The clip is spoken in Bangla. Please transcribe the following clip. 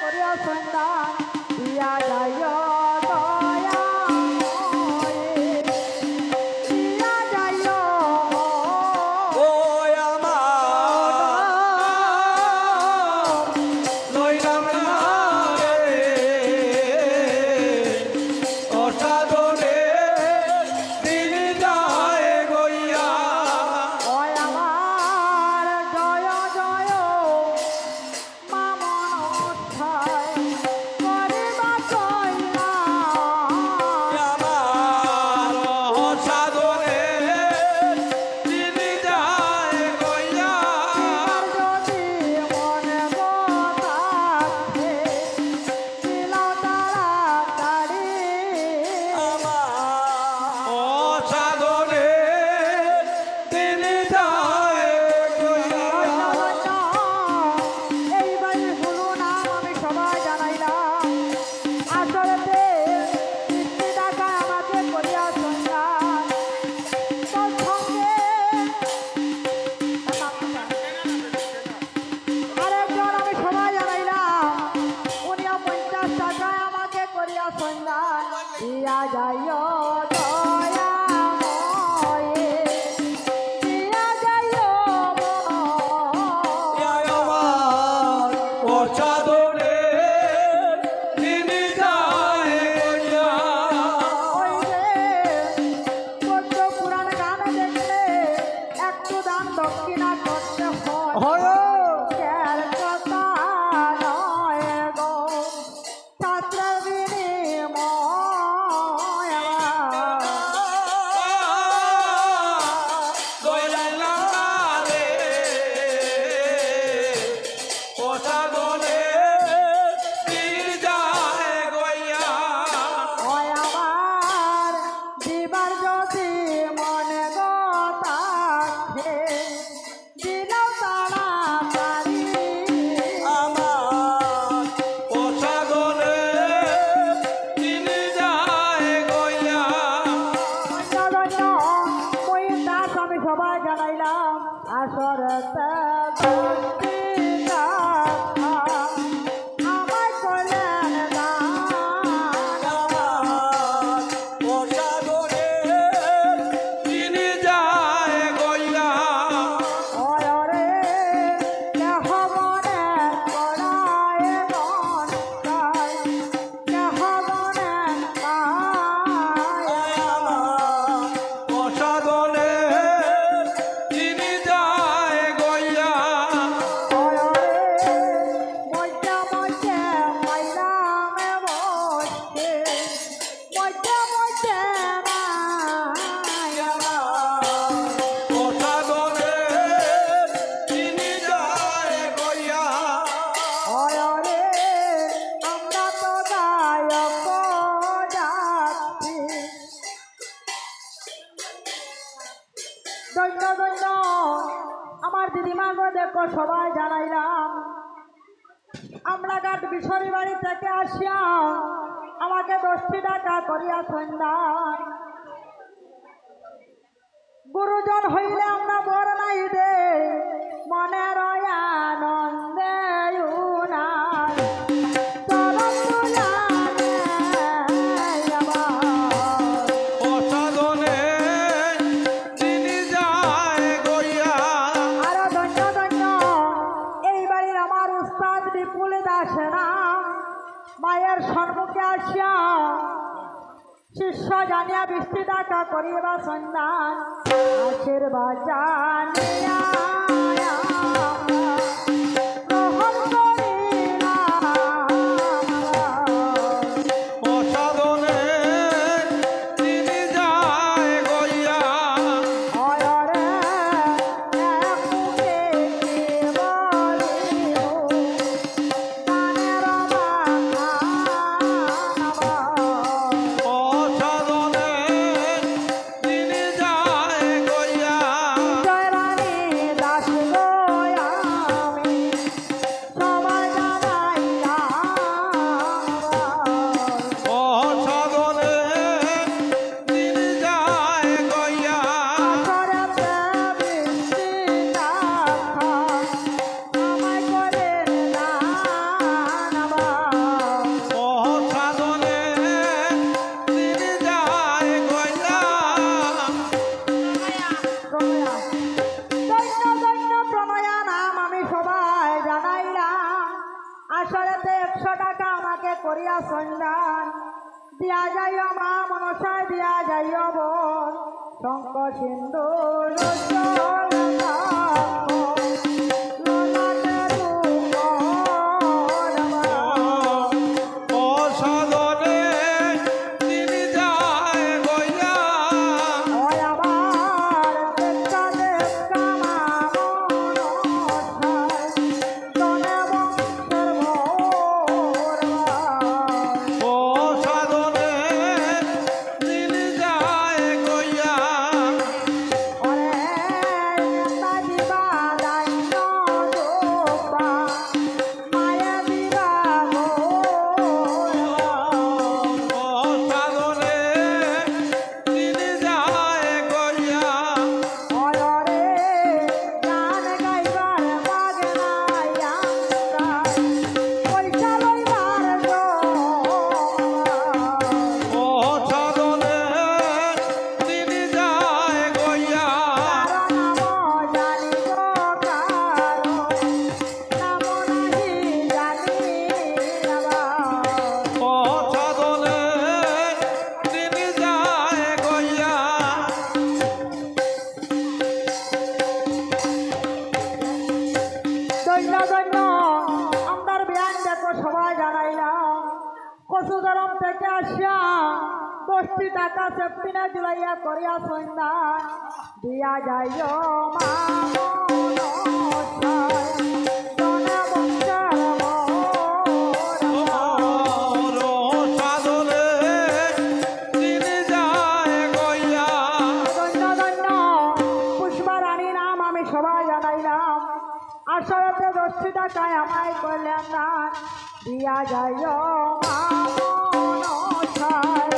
করিয়া সন্তান দিয়া যায় আসরতা সবাই জানাইলাম। আমরা গাট বিশরী বাড়ি থেকে আসিয়া আমাকে দশটি টাকা করিয়া সন্ধ্যা গুরুজন হইলে আমরা বর নাই দে মনে রয় রাজের সম্মুখে আসিয়া শিষ্য জানিয়া বৃষ্টি ডাকা করিবা সন্ধান। আশীর্বাদ জানিয়া শঙ্খ সিন্দুর দেওয়ার জন্য আমার বিয়ান দেখো সবাই জানাইলাম কচু গরম থেকে আসিয়া দশটি টাকা চেপিনা জুলাইয়া করিয়া সন্ধ্যা। দিয়া যাই মা আমায় কল্যাণ দিয়া যায় মা ছায়